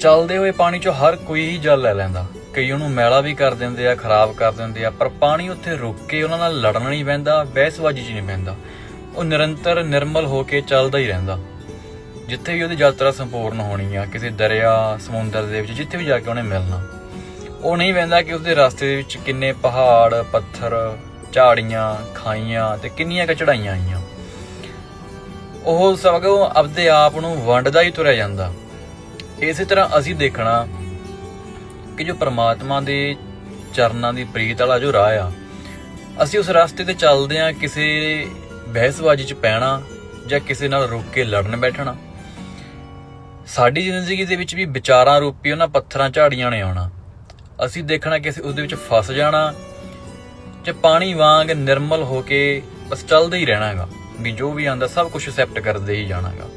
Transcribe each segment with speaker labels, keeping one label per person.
Speaker 1: ਚੱਲਦੇ ਹੋਏ ਪਾਣੀ ਚੋਂ ਹਰ ਕੋਈ ਹੀ ਜਲ ਲੈ ਲੈਂਦਾ। ਕਈ ਉਹਨੂੰ ਮੈਲਾ ਵੀ ਕਰ ਦਿੰਦੇ ਆ, ਖਰਾਬ ਕਰ ਦਿੰਦੇ ਆ, ਪਰ ਪਾਣੀ ਉੱਥੇ ਰੁਕ ਕੇ ਉਹਨਾਂ ਨਾਲ ਲੜਨਾ ਨਹੀਂ ਪੈਂਦਾ ਬਹਿਸਬਾਜ਼ੀ 'ਚ ਨਹੀਂ ਪੈਂਦਾ ਉਹ ਨਿਰੰਤਰ ਨਿਰਮਲ ਹੋ ਕੇ ਚੱਲਦਾ ਹੀ ਰਹਿੰਦਾ। ਜਿੱਥੇ ਵੀ ਉਹਦੀ ਯਾਤਰਾ ਸੰਪੂਰਨ ਹੋਣੀ ਆ, ਕਿਸੇ ਦਰਿਆ, ਸਮੁੰਦਰ ਦੇ ਵਿੱਚ, ਜਿੱਥੇ ਵੀ ਜਾ ਕੇ ਉਹਨੇ ਮਿਲਣਾ। ਉਹ ਨਹੀਂ ਵਹਿੰਦਾ ਕਿ ਉਸਦੇ ਰਸਤੇ ਦੇ ਵਿੱਚ ਕਿੰਨੇ ਪਹਾੜ, ਪੱਥਰ, ਝਾੜੀਆਂ, ਖਾਈਆਂ ਤੇ ਕਿੰਨੀਆਂ ਕੁ ਚੜਾਈਆਂ ਆਈਆਂ। ਉਹ ਸਗੋਂ ਆਪਦੇ ਆਪ ਨੂੰ ਵੰਡਦਾ ਹੀ ਤੁਰਿਆ ਜਾਂਦਾ। ਇਸੇ ਤਰ੍ਹਾਂ ਅਸੀਂ ਦੇਖਣਾ ਕਿ ਜੋ ਪ੍ਰਮਾਤਮਾ ਦੇ ਚਰਨਾਂ ਦੀ ਪ੍ਰੀਤ ਵਾਲਾ ਜੋ ਰਾਹ ਆ, ਅਸੀਂ ਉਸ ਰਸਤੇ ਤੇ ਚੱਲਦੇ ਆ ਕਿਸੇ ਬਹਿਸਬਾਜ਼ੀ 'ਚ ਪੈਣਾ ਜਾਂ ਕਿਸੇ ਨਾਲ ਰੁਕ ਕੇ ਲੜਨ ਬੈਠਣਾ। ਸਾਡੀ ਜ਼ਿੰਦਗੀ ਦੇ ਵਿੱਚ ਵੀ ਵਿਚਾਰਾਂ ਰੂਪੀ ਉਹਨਾਂ ਪੱਥਰਾਂ ਝਾੜੀਆਂ ਨੇ ਆਉਣਾ। ਅਸੀਂ ਦੇਖਣਾ ਕਿ ਅਸੀਂ ਉਸ ਦੇ ਵਿੱਚ ਫਸ ਜਾਣਾ ਜਾਂ ਪਾਣੀ ਵਾਂਗ ਨਿਰਮਲ ਹੋ ਕੇ ਬਸ ਚੱਲਦੇ ਹੀ ਰਹਿਣਾ ਹੈਗਾ, ਵੀ ਜੋ ਵੀ ਆਂਦਾ ਸਭ ਕੁਝ ਐਕਸੈਪਟ ਕਰਦੇ ਹੀ ਜਾਣਾਗਾ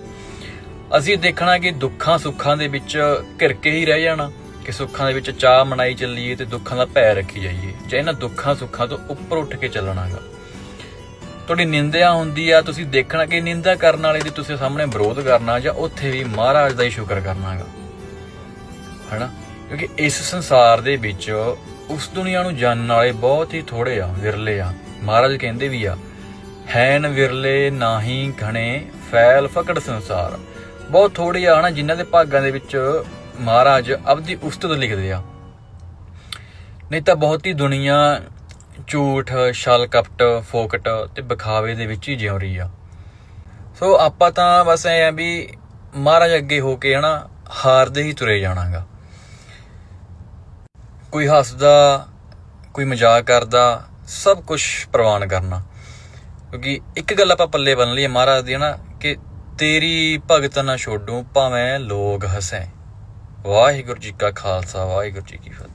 Speaker 1: ਅਸੀਂ ਦੇਖਣਾ ਕਿ ਦੁੱਖਾਂ ਸੁੱਖਾਂ ਦੇ ਵਿੱਚ ਘਿਰ ਕੇ ਹੀ ਰਹਿ ਜਾਣਾ, ਕਿ ਸੁੱਖਾਂ ਦੇ ਵਿੱਚ ਚਾਹ ਮਨਾਈ ਚੱਲੀਏ ਤੇ ਦੁੱਖਾਂ ਦਾ ਭੈ ਰੱਖੀ ਜਾਈਏ, ਜਾਂ ਇਹਨਾਂ ਦੁੱਖਾਂ ਸੁੱਖਾਂ ਤੋਂ ਉੱਪਰ ਉੱਠ ਕੇ ਚੱਲਣਾਗਾ। ਤੁਹਾਡੀ ਨਿੰਦਿਆ ਹੁੰਦੀ ਆ, ਤੁਸੀਂ ਦੇਖਣਾ ਕਿ ਨਿੰਦਾ ਕਰਨ ਵਾਲੇ ਦੀ ਤੁਸੀਂ ਸਾਹਮਣੇ ਵਿਰੋਧ ਕਰਨਾ, ਜਾਂ ਉੱਥੇ ਵੀ ਮਹਾਰਾਜ ਦਾ ਹੀ ਸ਼ੁਕਰ ਕਰਨਾਗਾ। ਹੈਨਾ? ਕਿਉਂਕਿ ਇਸ ਸੰਸਾਰ ਦੇ ਵਿੱਚ ਉਸ ਦੁਨੀਆ ਨੂੰ ਜਾਣਨ ਵਾਲੇ ਬਹੁਤ ਹੀ ਥੋੜੇ ਆ, ਵਿਰਲੇ ਆ। ਮਹਾਰਾਜ ਕਹਿੰਦੇ ਵੀ ਆ, ਹੈਨ ਵਿਰਲੇ ਨਾਹੀ ਘਣੇ, ਫੈਲ ਫਕੜ ਸੰਸਾਰ। ਬਹੁਤ ਥੋੜੇ ਆ ਨਾ ਜਿਨ੍ਹਾਂ ਦੇ ਭਾਗਾਂ ਦੇ ਵਿੱਚ ਮਹਾਰਾਜ ਆਪਦੀ ਉਸਤਤ ਲਿਖਦੇ ਆ। ਨਹੀਂ ਤਾਂ ਬਹੁਤੀ ਦੁਨੀਆ ਝੂਠ, ਛਲ ਕਪਟ, ਫੋਕਟ ਤੇ ਵਿਖਾਵੇ ਦੇ ਵਿੱਚ ਹੀ ਜਿਉ ਰਹੀ ਆ। ਸੋ ਆਪਾਂ ਤਾਂ ਬਸ ਐ ਆ ਵੀ ਮਹਾਰਾਜ ਅੱਗੇ ਹੋ ਕੇ ਹਨਾ, ਹਾਰਦੇ ਹੀ ਤੁਰੇ ਜਾਣਾਗਾ। ਕੋਈ ਹੱਸਦਾ, ਕੋਈ ਮਜ਼ਾਕ ਕਰਦਾ, ਸਭ ਕੁਝ ਪ੍ਰਵਾਨ ਕਰਨਾ। ਕਿਉਂਕਿ ਇੱਕ ਗੱਲ ਆਪਾਂ ਪੱਲੇ ਬੰਨ ਲਈ ਮਹਾਰਾਜ ਦੀ ਹਨਾ, ਕਿ ਤੇਰੀ ਭਗਤ ਨਾ ਛੋਡੂ, ਭਾਵੇਂ ਲੋਕ ਹੱਸੇ। ਵਾਹਿਗੁਰੂ ਜੀ ਕਾ ਖਾਲਸਾ, ਵਾਹਿਗੁਰੂ ਜੀ ਕੀ ਫਤਿਹ।